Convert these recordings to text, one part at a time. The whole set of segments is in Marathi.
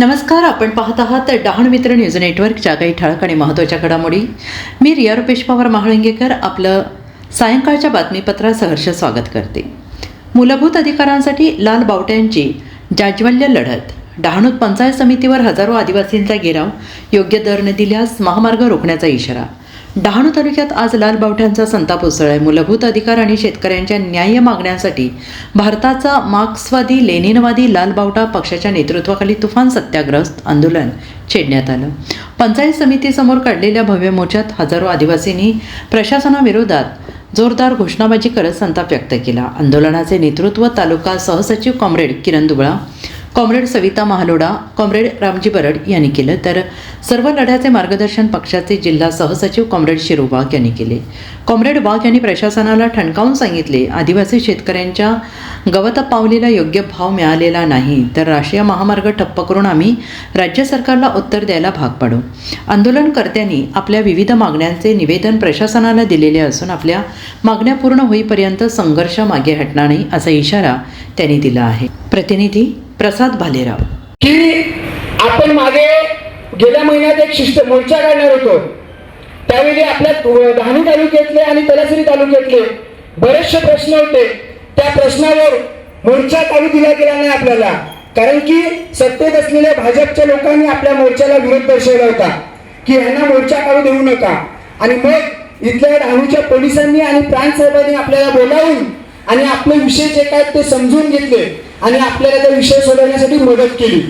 नमस्कार आपण पाहत आहात डहाण मित्र न्यूज नेटवर्कच्या काही ठळक आणि महत्त्वाच्या घडामोडी. मी रिया रुपेश पवार महाळंगेकर आपलं सायंकाळच्या बातमीपत्रात सहर्ष स्वागत करते. मूलभूत अधिकारांसाठी लाल बावट्यांची जाज्वल्य लढत. डहाणूत पंचायत समितीवर हजारो आदिवासींचा गिराव योग्य दर न दिल्यास महामार्ग रोखण्याचा इशारा. डहाणू तालुक्यात आज लाल बावठ्यांचा संताप उसळलाय. मूलभूत अधिकार आणि शेतकऱ्यांच्या न्याय्य मागण्यांसाठी भारताचा मार्क्सवादी लेनिनवादी लाल बावटा पक्षाच्या नेतृत्वाखाली तुफान सत्याग्रस्त आंदोलन छेडण्यात आलं. पंचायत समितीसमोर काढलेल्या भव्य मोर्चात हजारो आदिवासींनी प्रशासनाविरोधात जोरदार घोषणाबाजी करत संताप व्यक्त केला. आंदोलनाचे नेतृत्व तालुका सहसचिव comrade Kiran Dubla comrade Savita Mahaloda comrade Ramji Barad यांनी केलं तर सर्व लढ्याचे मार्गदर्शन पक्षाचे जिल्हा सहसचिव कॉम्रेड शिरू वाघ यांनी केले. कॉम्रेड वाघ यांनी प्रशासनाला ठणकावून सांगितले आदिवासी शेतकऱ्यांच्या गवत पावलेला योग्य भाव मिळालेला नाही तर राष्ट्रीय महामार्ग ठप्प करून आम्ही राज्य सरकारला उत्तर द्यायला भाग पाडू. आंदोलनकर्त्यांनी आपल्या विविध मागण्यांचे निवेदन प्रशासनाला दिलेले असून आपल्या मागण्या पूर्ण होईपर्यंत संघर्ष मागे हटणार नाही असा इशारा त्यांनी दिला आहे. प्रतिनिधी प्रसाद भालेराव. की आपण मागे गेल्या महिन्यात एक शिष्ट मोर्चा काढणार होतो. त्यावेळी आपल्या डहाणू तालुक्यातले आणि तलासरी तालुक्यातले बरेचसे प्रश्न होते. त्या प्रश्नावर मोर्चा चालू दिला गेला नाही आपल्याला. कारण की सत्तेत असलेल्या भाजपच्या लोकांनी आपल्या मोर्चाला विरोध दर्शवला होता. की यांना मोर्चा काढू देऊ नका. आणि मग इथल्या डहाणूच्या पोलिसांनी आणि प्रांत साहेबांनी आपल्याला बोलावून आणि आपले विषय जे काय ते समजून घेतले. आणि आपल्याला त्या विषय सोडवण्यासाठी मदत केली.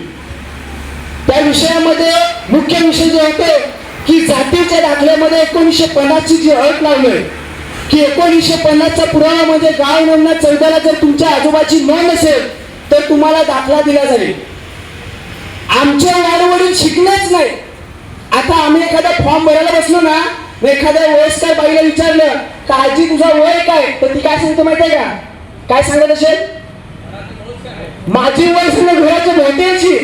त्या विषयामध्ये मुख्य विषय जे होते की जातीच्या दाखल्यामध्ये एकोणीसशे पन्नासची जी अट लावलोय की एकोणीसशे पन्नासचा पुरावा म्हणजे गाव नोंदणा चौदाला जर तुमच्या आजोबाची नोंद असेल तर तुम्हाला दाखला दिला जाईल. आमच्या वाडवडील शिकलेच नाही. आता आम्ही एखादा फॉर्म भरायला बसलो ना एखाद्या एखाद्या काय बाईला विचारलं का आजी तुझा वय काय? तर ती काय सांगत माहिती आहे का? काय सांगत असेल? माझी वय घराच्या भेटायची.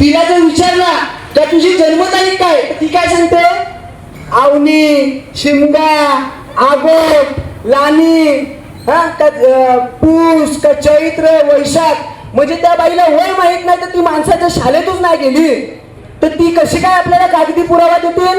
तिला जर विचारला का तुझी जन्मतारीख काय ती काय सांगते? आवनी शिमगा आगोट लानी हा का पूस का चैत्र वैशाख. म्हणजे त्या बाईला वय माहीत नाही तर ती माणसाच्या शाळेतच नाही गेली. तर ती कशी काय आपल्याला कागदी पुरावा देतील?